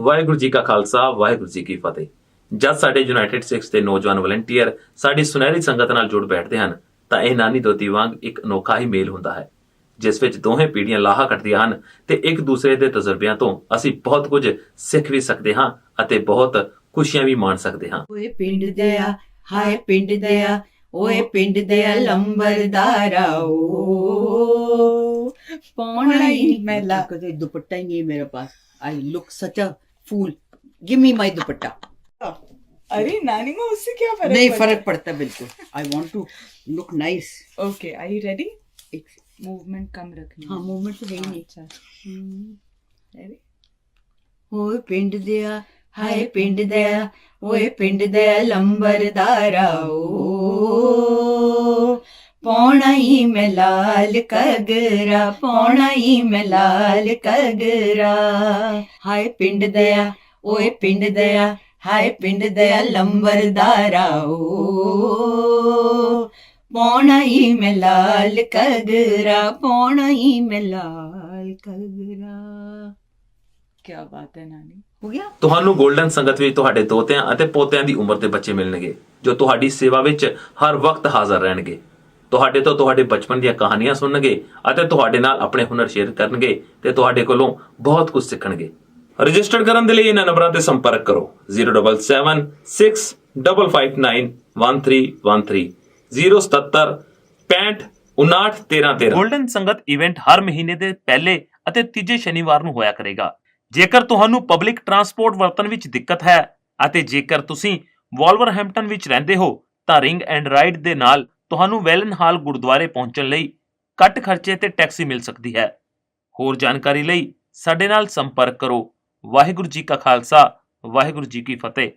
ਵਾਹਿਗੁਰੂ ਜੀ ਕਾ ਖਾਲਸਾ ਵਾਹਿਗੁਰੂ ਜੀ ਕੀ ਫਤਿਹ। ਜਦ ਸਾਡੇ ਯੂਨਾਈਟਿਡ ਸਿਕਸ ਦੇ ਨੌਜਵਾਨ ਵਲੰਟੀਅਰ ਸਾਡੀ ਸੁਨਹਿਰੀ ਸੰਗਤ ਨਾਲ ਜੁੜ ਬੈਠਦੇ ਹਨ ਤਾਂ ਇਹ ਨਾਨੀ ਦੋਤੀ ਵਾਂਗ ਇੱਕ ਅਨੋਖਾ ਹੀ ਮੇਲ ਹੁੰਦਾ ਹੈ ਜਿਸ ਵਿੱਚ ਦੋਹੇ ਪੀੜ੍ਹੀਆਂ ਲਾਹਾ ਕੱਟਦੀਆਂ ਹਨ ਤੇ ਇੱਕ ਦੂਸਰੇ ਦੇ ਤਜਰਬਿਆਂ ਤੋਂ ਅਸੀਂ ਬਹੁਤ ਕੁਝ ਸਿੱਖ ਵੀ ਸਕਦੇ ਹਾਂ ਅਤੇ ਬਹੁਤ ਖੁਸ਼ੀਆਂ ਵੀ ਮਾਣ ਸਕਦੇ ਹਾਂ। ਓਏ ਪਿੰਡ ਦਿਆ ਹਾਏ ਪਿੰਡ ਦਿਆ ਓਏ ਪਿੰਡ ਦਿਆ ਲੰਬਰਦਾਰਾ ਓ। ਪਾਉਣਾ ਹੀ ਮੈਂ ਲਾ ਦੁਪੱਟਾ ਹੀ ਨਹੀਂ ਮੇਰੇ ਪਾਸ। ਆਈ ਲੁੱਕ ਸੱਚਾ फूल गिव मी माय दुपट्टा अरे नानी में उससे क्या फर्क नहीं पड़ता फर्क पड़ता बिल्कुल I want to look nice है? Okay are you ready movement कम रखनी हाँ मूवमेंट तो है ही नहीं अच्छा ready? ਓਏ ਪਿੰਡ ਦਿਆ ਹਾਏ ਪਿੰਡ ਦਿਆ ਓਏ ਪਿੰਡ ਦਿਆ ਲੰਬਰਦਾਰਾ ਓ ਪੌਣਾ ਹੀ ਮੈਂ ਲਾਲ ਕਗਰਾ ਪੌਣਾ ਹੀ ਮੈਂ ਕਗਰਾ ਹਾਏ ਪਿੰਡ ਦਇਆ, ਓਏ ਪਿੰਡ ਦਇਆ, ਹਾਏ ਪਿੰਡ ਦਇਆ ਲੰਬਰਦਾਰਾ ਪੌਣਾ ਹੀ ਮੈਂ ਕਗਰਾ ਪੌਣਾ ਹੀ ਮੈਂ ਕਗਰਾ ਕੀ ਬਾਤ ਹੈ ਨਾਨੀ, ਹੋ ਗਿਆ? ਤੁਹਾਨੂੰ 골ਡਨ ਸੰਗਤ ਵਿੱਚ ਤੁਹਾਡੇ ਤੋਤਿਆਂ ਅਤੇ ਪੋਤਿਆਂ ਦੀ ਉਮਰ ਦੇ ਬੱਚੇ ਮਿਲਣਗੇ, ਜੋ ਤੁਹਾਡੀ ਸੇਵਾ ਵਿੱਚ ਹਰ ਵਕਤ ਹਾਜ਼ਰ ਰਹਿਣਗੇ। ਤੁਹਾਡੇ ਤੋਂ ਤੁਹਾਡੇ ਬਚਪਨ ਦੀਆਂ ਕਹਾਣੀਆਂ ਸੁਣਨਗੇ ਅਤੇ ਤੁਹਾਡੇ ਨਾਲ ਆਪਣੇ ਹੁਨਰ ਸ਼ੇਅਰ ਕਰਨਗੇ ਤੇ ਤੁਹਾਡੇ ਕੋਲੋਂ ਬਹੁਤ ਕੁਝ ਸਿੱਖਣਗੇ। ਰਜਿਸਟਰ ਕਰਨ ਦੇ ਲਈ ਇਹਨਾਂ ਨੰਬਰਾਂ ਤੇ ਸੰਪਰਕ ਕਰੋ। 07765591313 077 65 ਗੋਲਡਨ ਸੰਗਤ ਇਵੈਂਟ ਹਰ ਮਹੀਨੇ ਦੇ ਪਹਿਲੇ ਅਤੇ ਤੀਜੇ ਸ਼ਨੀਵਾਰ ਨੂੰ ਹੋਇਆ ਕਰੇਗਾ। ਜੇਕਰ ਤੁਹਾਨੂੰ ਪਬਲਿਕ ਟਰਾਂਸਪੋਰਟ ਵਰਤਣ ਵਿੱਚ ਦਿੱਕਤ ਹੈ ਅਤੇ ਜੇਕਰ ਤੁਸੀਂ ਵੋਲਵਰਹੈਂਪਟਨ ਵਿੱਚ ਰਹਿੰਦੇ ਹੋ, ਤਾਂ ਰਿੰਗ ਐਂਡ ਰਾਈਡ ਦੇ ਨਾਲ ਤੁਹਾਨੂੰ ਵੈਲਨ ਹਾਲ ਗੁਰਦੁਆਰੇ ਪਹੁੰਚਣ ਲਈ ਘੱਟ ਖਰਚੇ ਤੇ ਟੈਕਸੀ ਮਿਲ ਸਕਦੀ ਹੈ। ਹੋਰ ਜਾਣਕਾਰੀ ਲਈ ਸਾਡੇ ਨਾਲ ਸੰਪਰਕ ਕਰੋ। ਵਾਹਿਗੁਰੂ ਜੀ ਕਾ ਖਾਲਸਾ, ਵਾਹਿਗੁਰੂ ਜੀ ਕੀ ਫਤਿਹ।